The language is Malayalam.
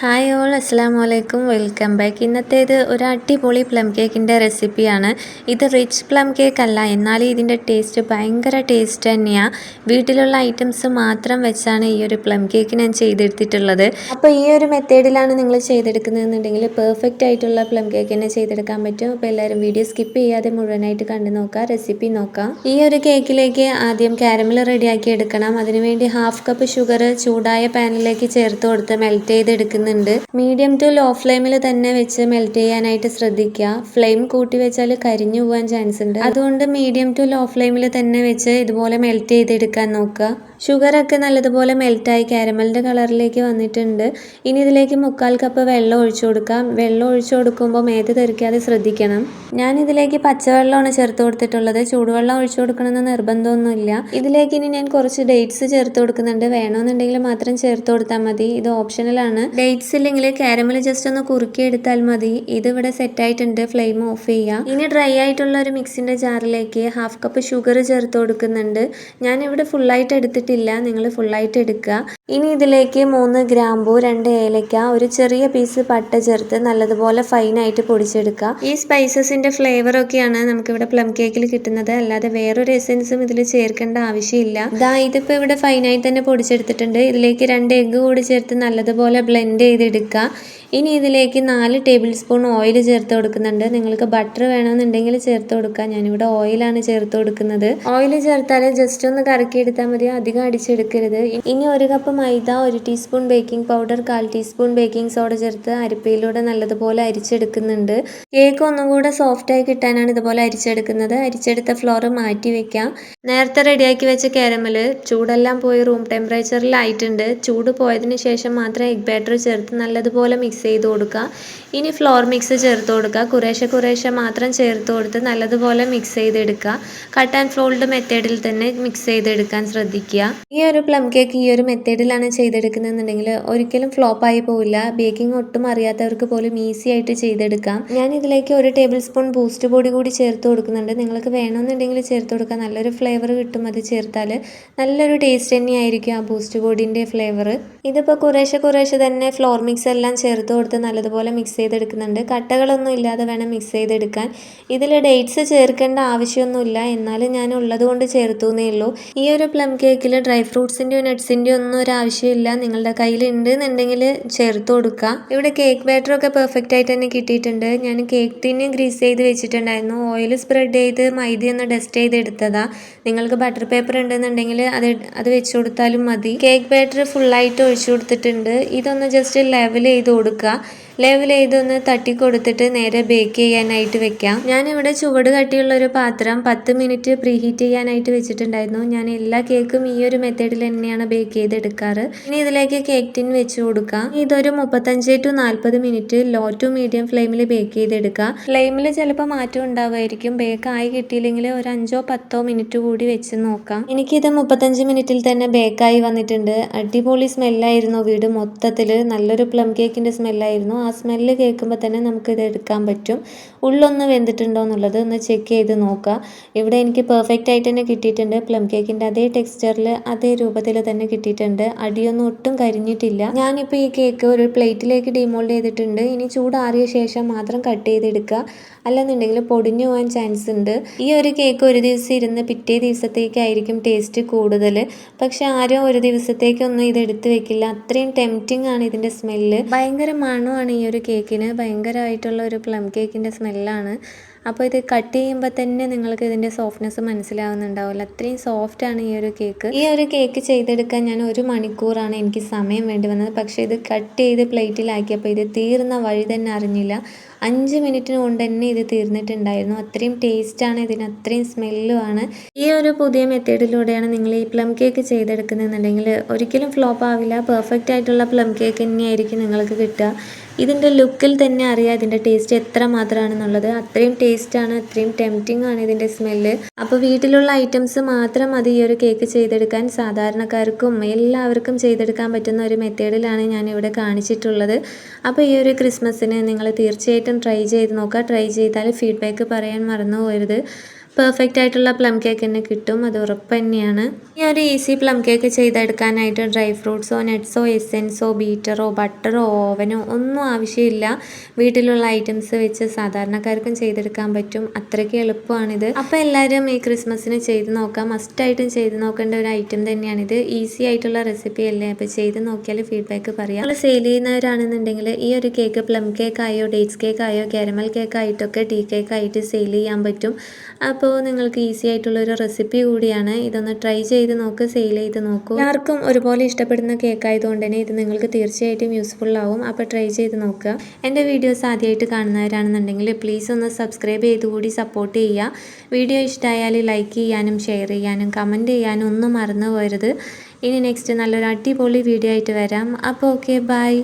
ഹായ് ഓൾ അസ്സാം വലൈക്കും വെൽക്കം ബാക്ക് ഇന്നത്തേത് ഒരു അടിപൊളി പ്ലം കേക്കിന്റെ റെസിപ്പിയാണ് ഇത് റിച്ച് പ്ലം കേക്ക് അല്ല. എന്നാൽ ഇതിന്റെ ടേസ്റ്റ് ഭയങ്കര ടേസ്റ്റ് തന്നെയാണ് വീട്ടിലുള്ള ഐറ്റംസ് മാത്രം വെച്ചാണ് ഈ ഒരു പ്ലം കേക്ക് ഞാൻ ചെയ്തെടുത്തിട്ടുള്ളത്. അപ്പോൾ ഈ ഒരു മെത്തേഡിലാണ് നിങ്ങൾ ചെയ്തെടുക്കുന്നതെന്നുണ്ടെങ്കിൽ പെർഫെക്റ്റ് ആയിട്ടുള്ള പ്ലം കേക്ക് തന്നെ ചെയ്തെടുക്കാൻ പറ്റും. അപ്പോൾ എല്ലാവരും വീഡിയോ സ്കിപ്പ് ചെയ്യാതെ മുഴുവനായിട്ട് കണ്ടു നോക്കുക റെസിപ്പി നോക്കാം. ഈ ഒരു കേക്കിലേക്ക് ആദ്യം കാരമൽ റെഡിയാക്കി എടുക്കണം. അതിനുവേണ്ടി ഹാഫ് കപ്പ് ഷുഗർ ചൂടായ പാനിലേക്ക് ചേർത്ത് കൊടുത്ത് മെൽറ്റ് ചെയ്തെടുക്കുന്നുണ്ട് മീഡിയം ടു ലോ ഫ്ലെയിമിൽ തന്നെ വെച്ച് മെൽറ്റ് ചെയ്യാനായിട്ട് ശ്രദ്ധിക്കുക. ഫ്ലെയിം കൂട്ടി വെച്ചാൽ കരിഞ്ഞു പോകാൻ ചാൻസ് ഉണ്ട്. അതുകൊണ്ട് മീഡിയം ടു ലോ ഫ്ലെയിമിൽ തന്നെ വെച്ച് ഇതുപോലെ മെൽറ്റ് ചെയ്തെടുക്കാൻ നോക്കുക. ഷുഗറൊക്കെ നല്ലതുപോലെ മെൽറ്റായി കാരമലിന്റെ കളറിലേക്ക് വന്നിട്ടുണ്ട്. ഇനി ഇതിലേക്ക് മുക്കാൽ കപ്പ് വെള്ളം ഒഴിച്ചു കൊടുക്കാം. വെള്ളം ഒഴിച്ചു കൊടുക്കുമ്പോൾ മേത്ത് തെറിക്കാതെ ശ്രദ്ധിക്കണം. ഞാൻ ഇതിലേക്ക് പച്ചവെള്ളമാണ് ചേർത്ത് കൊടുത്തിട്ടുള്ളത്. ചൂടുവെള്ളം ഒഴിച്ചു കൊടുക്കണമെന്ന് നിർബന്ധമൊന്നുമില്ല. ഇതിലേക്ക് ഇനി ഞാൻ കുറച്ച് ഡേറ്റ്സ് ചേർത്ത് കൊടുക്കുന്നുണ്ട്. വേണമെന്നുണ്ടെങ്കിൽ മാത്രം ചേർത്ത് കൊടുത്താൽ മതി. ഇത് ഓപ്ഷണലാണ് ഡേറ്റ്സ് ഇല്ലെങ്കിൽ കാരമൽ ജസ്റ്റ് ഒന്ന് കുറുക്കി എടുത്താൽ മതി. ഇത് ഇവിടെ സെറ്റ് ആയിട്ടുണ്ട് ഫ്ലെയിം ഓഫ് ചെയ്യാം ഇനി ഡ്രൈ ആയിട്ടുള്ള ഒരു മിക്സിന്റെ ജാറിലേക്ക് ഹാഫ് കപ്പ് ഷുഗർ ചേർത്ത് കൊടുക്കുന്നുണ്ട്. ഞാൻ ഇവിടെ ഫുള്ളായിട്ട് എടുത്തിട്ടില്ല നിങ്ങൾ ഫുള്ളായിട്ട് എടുക്കുക. ഇനി ഇതിലേക്ക് മൂന്ന് ഗ്രാമ്പൂ രണ്ട് ഏലക്ക ഒരു ചെറിയ പീസ് പട്ട ചേർത്ത് നല്ലതുപോലെ ഫൈനായിട്ട് പൊടിച്ചെടുക്കുക. ഈ സ്പൈസസിന്റെ ഫ്ലേവർ ഒക്കെയാണ് നമുക്കിവിടെ പ്ലം കേക്കിൽ കിട്ടുന്നത്. അല്ലാതെ വേറൊരു എസെൻസും ഇതിൽ ചേർക്കേണ്ട ആവശ്യമില്ല. ഇതാ ഇതിപ്പോൾ ഇവിടെ ഫൈനായി തന്നെ പൊടിച്ചെടുത്തിട്ടുണ്ട്. ഇതിലേക്ക് രണ്ട് എഗ്ഗ് കൂടി ചേർത്ത് നല്ലതുപോലെ ബ്ലെൻഡ് ചെയ്തെടുക്കുക. ഇനി ഇതിലേക്ക് നാല് ടേബിൾ സ്പൂൺ ഓയിൽ ചേർത്ത് കൊടുക്കുന്നുണ്ട്. നിങ്ങൾക്ക് ബട്ടർ വേണമെന്നുണ്ടെങ്കിൽ ചേർത്ത് കൊടുക്കാം. ഞാനിവിടെ ഓയിലാണ് ചേർത്ത് കൊടുക്കുന്നത്. ഓയിൽ ചേർത്താൽ ജസ്റ്റ് ഒന്ന് കറക്കി എടുത്താൽ മതി. അധികം അടിച്ചെടുക്കരുത്. ഇനി ഒരു കപ്പ് മൈദ ഒരു ടീസ്പൂൺ ബേക്കിംഗ് പൗഡർ കാൽ ടീസ്പൂൺ ബേക്കിംഗ് സോഡ ചേർത്ത് അരിപ്പയിലൂടെ നല്ലതുപോലെ അരിച്ചെടുക്കുന്നുണ്ട്. കേക്ക് ഒന്നും കൂടെ സോഫ്റ്റ് ആയി കിട്ടാനാണ് ഇതുപോലെ അരിച്ചെടുക്കുന്നത്. അരിച്ചെടുത്ത ഫ്ലോർ മാറ്റി വെക്കാം. നേരത്തെ റെഡിയാക്കി വെച്ച കാരമൽ ചൂടെല്ലാം പോയി റൂം ടെമ്പറേച്ചറിലായിട്ടുണ്ട് ചൂട് പോയതിന് ശേഷം മാത്രം എഗ് ബാറ്റർ ചേർത്ത് നല്ലതുപോലെ മിക്സ് ചെയ്ത് കൊടുക്കുക. ഇനി ഫ്ലോർ മിക്സ് ചേർത്ത് കൊടുക്കുക. കുറേശ്ശെ കുറേശ്ശെ മാത്രം ചേർത്ത് കൊടുത്ത് നല്ലതുപോലെ മിക്സ് ചെയ്തെടുക്കുക. കട്ട് ആൻഡ് ഫോൾഡ് മെത്തേഡിൽ തന്നെ മിക്സ് ചെയ്തെടുക്കാൻ ശ്രദ്ധിക്കുക. ഈ ഒരു പ്ലം കേക്ക് ഈ ഒരു മെത്തേഡിലാണ് ചെയ്തെടുക്കുന്നതെന്നുണ്ടെങ്കിൽ ഒരിക്കലും ഫ്ലോപ്പ് ആയി പോവില്ല. ബേക്കിംഗ് ഒട്ടും അറിയാത്തവർക്ക് പോലും ഈസി ആയിട്ട് ചെയ്തെടുക്കാം. ഞാൻ ഇതിലേക്ക് ഒരു ടേബിൾ സ്പൂൺ ബൂസ്റ്റ് പൊടി കൂടി ചേർത്ത് കൊടുക്കുന്നുണ്ട്. നിങ്ങൾക്ക് വേണമെന്നുണ്ടെങ്കിൽ ചേർത്ത് കൊടുക്കാം. നല്ലൊരു ഫ്ലേവർ കിട്ടും അത് ചേർത്താൽ നല്ലൊരു ടേസ്റ്റ് തന്നെയായിരിക്കും ആ ബൂസ്റ്റ് പൊടിന്റെ ഫ്ലേവർ ഇതിപ്പോൾ കുറേശ്ശെ കുറേശ്ശെ തന്നെ ഫ്ലോർ മിക്സ് എല്ലാം ചേർത്ത് കൊടുത്ത് നല്ലതുപോലെ മിക്സ് ചെയ്തെടുക്കുന്നുണ്ട്. കട്ടകളൊന്നും ഇല്ലാതെ വേണം മിക്സ് ചെയ്തെടുക്കാൻ. ഇതിൽ ഡേറ്റ്സ് ചേർക്കേണ്ട ആവശ്യമൊന്നുമില്ല. എന്നാലും ഞാൻ ഉള്ളത് കൊണ്ട് ചേർത്തു എന്നേ ഉള്ളൂ. ഈ ഒരു പ്ലം കേക്കിൽ ഡ്രൈ ഫ്രൂട്ട്സിന്റെയോ നട്ട്സിന്റെയോ ഒന്നും ഒരു ആവശ്യമില്ല. നിങ്ങളുടെ കയ്യിൽ ഉണ്ട് എന്നുണ്ടെങ്കിൽ ചേർത്ത് കൊടുക്കുക ഇവിടെ കേക്ക് ബാറ്ററൊക്കെ പെർഫെക്റ്റ് ആയിട്ട് തന്നെ കിട്ടിയിട്ടുണ്ട്. ഞാൻ കേക്ക് ടിന്ന് ഗ്രീസ് ചെയ്ത് വെച്ചിട്ടുണ്ടായിരുന്നു. ഓയിൽ സ്പ്രെഡ് ചെയ്ത് മൈദ ഒന്ന് ഡസ്റ്റ് ചെയ്ത് എടുത്തതാ നിങ്ങൾക്ക് ബട്ടർ പേപ്പർ ഉണ്ടെന്നുണ്ടെങ്കിൽ അത് അത് വെച്ച് കൊടുത്താലും മതി. കേക്ക് ബാറ്റർ ഫുള്ളായിട്ട് ഒഴിച്ചു കൊടുത്തിട്ടുണ്ട്. ഇതൊന്ന് ജസ്റ്റ് ലെവൽ ചെയ്ത് കൊടുക്കുക ലെവൽ ചെയ്തൊന്ന് തട്ടി കൊടുത്തിട്ട് നേരെ ബേക്ക് ചെയ്യാനായിട്ട് വെക്കാം. ഞാനിവിടെ ചുവട് കട്ടിയുള്ള ഒരു പാത്രം പത്ത് മിനിറ്റ് പ്രീഹീറ്റ് ചെയ്യാനായിട്ട് വെച്ചിട്ടുണ്ടായിരുന്നു. ഞാൻ എല്ലാ കേക്കും ഈ ഒരു മെത്തേഡിൽ തന്നെയാണ് ബേക്ക് ചെയ്തെടുക്കാറ്. ഇനി ഇതിലേക്ക് കേക്ക് ടിൻ വെച്ച് കൊടുക്കാം. ഇതൊരു മുപ്പത്തഞ്ച് ടു നാൽപ്പത് മിനിറ്റ് ലോ ടു മീഡിയം ഫ്ലെയിമിൽ ബേക്ക് ചെയ്തെടുക്കുക. ഫ്ലെയിമിൽ ചിലപ്പോൾ മാറ്റം ഉണ്ടാവുമായിരിക്കും. ബേക്ക് ആയി കിട്ടിയില്ലെങ്കിൽ ഒരു അഞ്ചോ പത്തോ മിനിറ്റ് കൂടി വെച്ച് നോക്കാം. എനിക്കിത് മുപ്പത്തഞ്ച് മിനിറ്റിൽ തന്നെ ബേക്കായി വന്നിട്ടുണ്ട്. അടിപൊളി സ്മെല്ലായിരുന്നു വീട് മൊത്തത്തിൽ നല്ലൊരു പ്ലം കേക്കിന്റെ സ്മെല്ലായിരുന്നു. ആ സ്മെല്ല് കേൾക്കുമ്പോൾ തന്നെ നമുക്കിത് എടുക്കാൻ പറ്റും. ഉള്ളൊന്ന് വെന്തിട്ടുണ്ടോ എന്നുള്ളത് ഒന്ന് ചെക്ക് ചെയ്ത് നോക്കുക ഇവിടെ എനിക്ക് പെർഫെക്റ്റ് ആയിട്ട് തന്നെ കിട്ടിയിട്ടുണ്ട്. പ്ലം കേക്കിന്റെ അതേ ടെക്സ്ചറിൽ അതേ രൂപത്തിൽ തന്നെ കിട്ടിയിട്ടുണ്ട്. അടിയൊന്നും ഒട്ടും കരിഞ്ഞിട്ടില്ല. ഞാനിപ്പോൾ ഈ കേക്ക് ഒരു പ്ലേറ്റിലേക്ക് ഡിമോൾഡ് ചെയ്തിട്ടുണ്ട്. ഇനി ചൂടാറിയ ശേഷം മാത്രം കട്ട് ചെയ്തെടുക്കുക അല്ലെന്നുണ്ടെങ്കിൽ പൊടിഞ്ഞു പോകാൻ ചാൻസ് ഉണ്ട്. ഈ ഒരു കേക്ക് ഒരു ദിവസം ഇരുന്ന് പിറ്റേ ദിവസത്തേക്കായിരിക്കും ടേസ്റ്റ് കൂടുതൽ. പക്ഷെ ആരും ഒരു ദിവസത്തേക്കൊന്നും ഇത് എടുത്ത് വെക്കില്ല. അത്രയും ടെംപ്റ്റിംഗ് ആണ് ഇതിന്റെ സ്മെല്ല് ഭയങ്കര മണമാണ് ഈ ഒരു കേക്കിന് ഭയങ്കരമായിട്ടുള്ള ഒരു പ്ലം കേക്കിന്റെ സ്മെല്ലാണ് അപ്പോൾ ഇത് കട്ട് ചെയ്യുമ്പോൾ തന്നെ നിങ്ങൾക്ക് ഇതിന്റെ സോഫ്റ്റ്നെസ് മനസ്സിലാവുന്നുണ്ടാവില്ല. അത്രയും സോഫ്റ്റ് ആണ് ഈ ഒരു കേക്ക് ഈ ഒരു കേക്ക് ചെയ്തെടുക്കാൻ ഞാൻ ഒരു മണിക്കൂറാണ് എനിക്ക് സമയം വേണ്ടി വന്നത്. പക്ഷേ ഇത് കട്ട് ചെയ്ത് പ്ലേറ്റിലാക്കിയപ്പോൾ ഇത് തീർന്ന വഴി തന്നെ അറിഞ്ഞില്ല. അഞ്ച് മിനിറ്റിന് കൊണ്ട് തന്നെ ഇത് തീർന്നിട്ടുണ്ടായിരുന്നു. അത്രയും ടേസ്റ്റാണ് ഇതിന് അത്രയും സ്മെല്ലുമാണ് ഈ ഒരു പുതിയ മെത്തേഡിലൂടെയാണ് നിങ്ങൾ ഈ പ്ലം കേക്ക് ചെയ്തെടുക്കുന്നതെന്നുണ്ടെങ്കിൽ ഒരിക്കലും ഫ്ലോപ്പ് ആവില്ല. പെർഫെക്റ്റ് ആയിട്ടുള്ള പ്ലം കേക്ക് തന്നെയായിരിക്കും നിങ്ങൾക്ക് കിട്ടുക. ഇതിന്റെ ലുക്കിൽ തന്നെ അറിയാം ഇതിന്റെ ടേസ്റ്റ് എത്ര മാത്രമാണെന്നുള്ളത് അത്രയും ടേസ്റ്റാണ് അത്രയും ടെംപ്റ്റിംഗ് ആണ് ഇതിന്റെ സ്മെല്ല് അപ്പോൾ വീട്ടിലുള്ള ഐറ്റംസ് മാത്രം മതി ഈ ഒരു കേക്ക് ചെയ്തെടുക്കാൻ. സാധാരണക്കാർക്കും എല്ലാവർക്കും ചെയ്തെടുക്കാൻ പറ്റുന്ന ഒരു മെത്തേഡിലാണ് ഞാൻ ഇവിടെ കാണിച്ചിട്ടുള്ളത്. അപ്പോൾ ഈ ഒരു ക്രിസ്മസിന് നിങ്ങൾ തീർച്ചയായിട്ടും ട്രൈ ചെയ്ത് നോക്കുക. ട്രൈ ചെയ്താൽ ഫീഡ്ബാക്ക് പറയാൻ മറന്നു പോകരുത്. പെർഫെക്റ്റ് ആയിട്ടുള്ള പ്ലം കേക്ക് തന്നെ കിട്ടും. അത് ഉറപ്പ് തന്നെയാണ്. ഈ ഒരു ഈസി പ്ലം കേക്ക് ചെയ്തെടുക്കാനായിട്ട് ഡ്രൈ ഫ്രൂട്ട്സോ നട്ട്സോ എസെൻസോ ബീറ്ററോ ബട്ടറോ ഓവനോ ഒന്നും ആവശ്യമില്ല. വീട്ടിലുള്ള ഐറ്റംസ് വെച്ച് സാധാരണക്കാർക്കും ചെയ്തെടുക്കാൻ പറ്റും. അത്രയ്ക്ക് എളുപ്പമാണിത്. അപ്പോൾ എല്ലാവരും ഈ ക്രിസ്മസിന് ചെയ്ത് നോക്കാം. മസ്റ്റായിട്ടും ചെയ്ത് നോക്കേണ്ട ഒരു ഐറ്റം തന്നെയാണിത്. ഈസി ആയിട്ടുള്ള റെസിപ്പി അല്ലേ? അപ്പോൾ ചെയ്ത് നോക്കിയാൽ ഫീഡ്ബാക്ക് പറയാം. നമ്മൾ സെയിൽ ചെയ്യുന്നവരാണെന്നുണ്ടെങ്കിൽ ഈ ഒരു കേക്ക് പ്ലം കേക്ക് ആയോ ഡേറ്റ്സ് കേക്ക് ആയോ കാരമൽ കേക്ക് ആയിട്ടൊക്കെ ടീ കേക്ക് ആയിട്ട് സെയിൽ ചെയ്യാൻ പറ്റും. അപ്പോൾ നിങ്ങൾക്ക് ഈസി ആയിട്ടുള്ള ഒരു റെസിപ്പി കൂടിയാണ്. ഇതൊന്ന് ട്രൈ ചെയ്ത് നോക്ക് സെയിൽ ചെയ്ത് നോക്കൂ. എല്ലാവർക്കും ഒരുപോലെ ഇഷ്ടപ്പെടുന്ന കേക്ക് ആയതുകൊണ്ട് തന്നെ ഇത് നിങ്ങൾക്ക് തീർച്ചയായിട്ടും യൂസ്ഫുൾ ആവും. അപ്പോൾ ട്രൈ ചെയ്ത് നോക്കുക. എന്റെ വീഡിയോസ് ആദ്യമായിട്ട് കാണുന്നവരാണെന്നുണ്ടെങ്കിൽ പ്ലീസ് ഒന്ന് സബ്സ്ക്രൈബ് ചെയ്ത് കൂടി സപ്പോർട്ട് ചെയ്യുക. വീഡിയോ ഇഷ്ടമായാൽ ലൈക്ക് ചെയ്യാനും ഷെയർ ചെയ്യാനും കമന്റ് ചെയ്യാനും ഒന്നും മറന്നു പോരുത് ഇനി നെക്സ്റ്റ് നല്ലൊരു അടിപൊളി വീഡിയോ ആയിട്ട് വരാം. അപ്പോൾ ഓക്കെ ബൈ.